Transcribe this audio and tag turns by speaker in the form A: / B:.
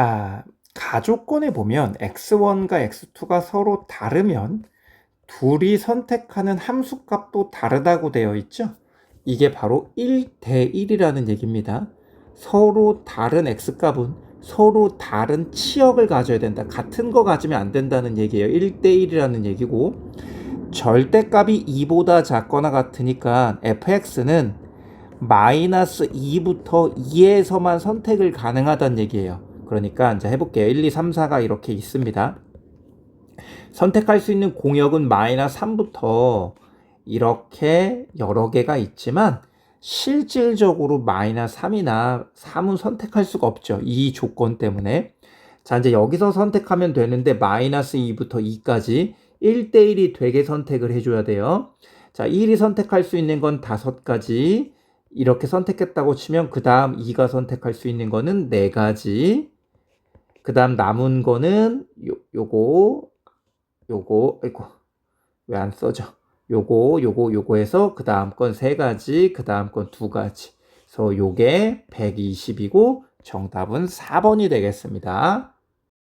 A: 아, 가조건에 보면 x1과 x2가 서로 다르면 둘이 선택하는 함수값도 다르다고 되어 있죠. 이게 바로 1대 1이라는 얘기입니다. 서로 다른 x값은 서로 다른 치역을 가져야 된다. 같은 거 가지면 안 된다는 얘기예요. 1대 1이라는 얘기고 절대값이 2보다 작거나 같으니까 fx는 마이너스 2부터 2에서만 선택을 가능하다는 얘기예요. 그러니까 이제 해볼게요. 1, 2, 3, 4가 이렇게 있습니다. 선택할 수 있는 공역은 마이너스 3부터 이렇게 여러 개가 있지만 실질적으로 마이너스 3이나 3은 선택할 수가 없죠. 이 조건 때문에. 자, 이제 여기서 선택하면 되는데 마이너스 2부터 2까지 1대1이 되게 선택을 해줘야 돼요. 자, 1이 선택할 수 있는 건 5가지. 이렇게 선택했다고 치면 그 다음 2가 선택할 수 있는 거는 4가지. 그 다음 남은 거는 요, 요거, 요거, 아이고, 왜 안 써져? 요거, 요거, 요거 해서 그 다음 건 3가지, 그 다음 건 2가지. 그래서 요게 120이고 정답은 4번이 되겠습니다.